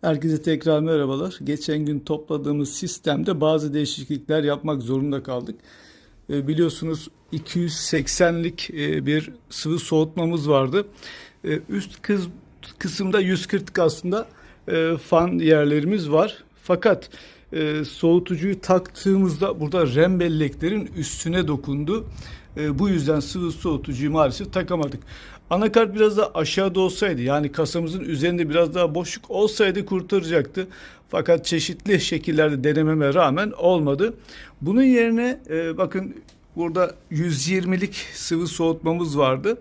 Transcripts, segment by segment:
Herkese tekrar merhabalar. Geçen gün topladığımız sistemde bazı değişiklikler yapmak zorunda kaldık. E, biliyorsunuz 280'lik e, bir sıvı soğutmamız vardı. E, üst kısımda 140'lık aslında e, fan yerlerimiz var. Fakat e, soğutucuyu taktığımızda burada rem belleklerin üstüne dokundu. E, bu yüzden sıvı soğutucuyu maalesef takamadık. Anakart biraz da aşağıda olsaydı yani kasamızın üzerinde biraz daha boşluk olsaydı kurtaracaktı. Fakat çeşitli şekillerde denememe rağmen olmadı. Bunun yerine e, bakın burada 120'lik sıvı soğutmamız vardı.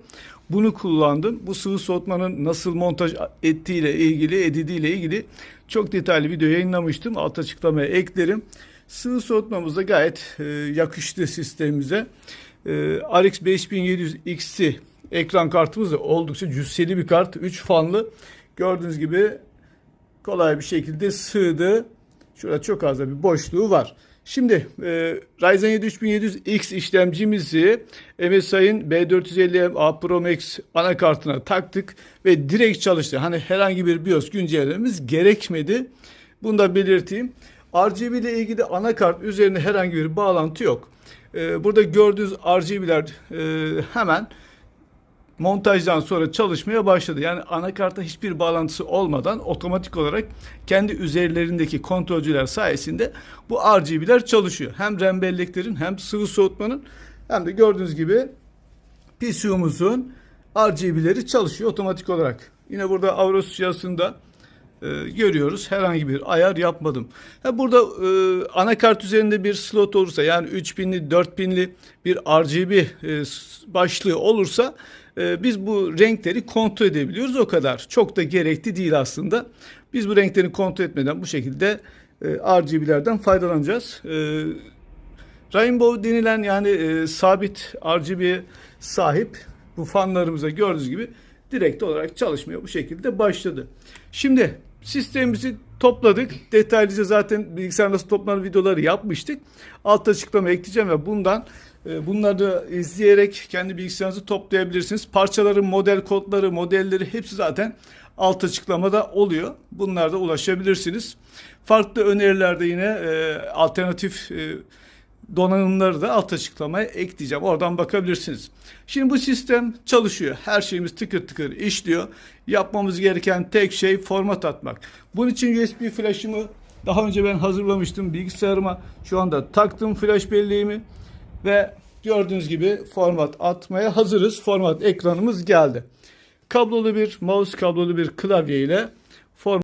Bunu kullandım. Bu sıvı soğutmanın nasıl montaj ettiğiyle ilgili, edildiğiyle ilgili çok detaylı video yayınlamıştım. Alt açıklamaya eklerim. Sıvı soğutmamız da gayet e, yakıştı sistemimize. E, RX 5700 XT ekran kartımız da oldukça cüsseli bir kart. 3 fanlı. Gördüğünüz gibi kolay bir şekilde sığdı. Şurada çok az da bir boşluğu var. Şimdi e, Ryzen 7 3700X işlemcimizi MSI'ın B450M A Pro Max anakartına taktık ve direkt çalıştı. Hani herhangi bir BIOS güncellememiz gerekmedi. Bunu da belirteyim. RGB ile ilgili anakart üzerinde herhangi bir bağlantı yok. E, burada gördüğünüz RGB'ler e, hemen montajdan sonra çalışmaya başladı. Yani anakarta hiçbir bağlantısı olmadan otomatik olarak kendi üzerlerindeki kontrolcüler sayesinde bu RGB'ler çalışıyor. Hem RAM belleklerin hem sıvı soğutmanın hem de gördüğünüz gibi PCU'muzun RGB'leri çalışıyor otomatik olarak. Yine burada Aorus cihazında e, görüyoruz. Herhangi bir ayar yapmadım. Ha, burada e, anakart üzerinde bir slot olursa yani 3000'li 4000'li bir RGB e, başlığı olursa e, biz bu renkleri kontrol edebiliyoruz. O kadar. Çok da gerekli değil aslında. Biz bu renkleri kontrol etmeden bu şekilde e, RGB'lerden faydalanacağız. E, Rainbow denilen yani e, sabit RGB sahip bu fanlarımıza gördüğünüz gibi direkt olarak çalışmaya bu şekilde başladı. Şimdi sistemimizi topladık. Detaylıca zaten bilgisayar nasıl toplanır videoları yapmıştık. Alt açıklama ekleyeceğim ve bundan e, bunları da izleyerek kendi bilgisayarınızı toplayabilirsiniz. Parçaların model kodları, modelleri hepsi zaten alt açıklamada oluyor. Bunlarda ulaşabilirsiniz. Farklı önerilerde yine e, alternatif e, donanımları da alt açıklamaya ekleyeceğim. Oradan bakabilirsiniz. Şimdi bu sistem çalışıyor. Her şeyimiz tıkır tıkır işliyor. Yapmamız gereken tek şey format atmak. Bunun için USB flash'ımı daha önce ben hazırlamıştım. Bilgisayarıma şu anda taktım flash belleğimi ve gördüğünüz gibi format atmaya hazırız. Format ekranımız geldi. Kablolu bir mouse, kablolu bir klavye ile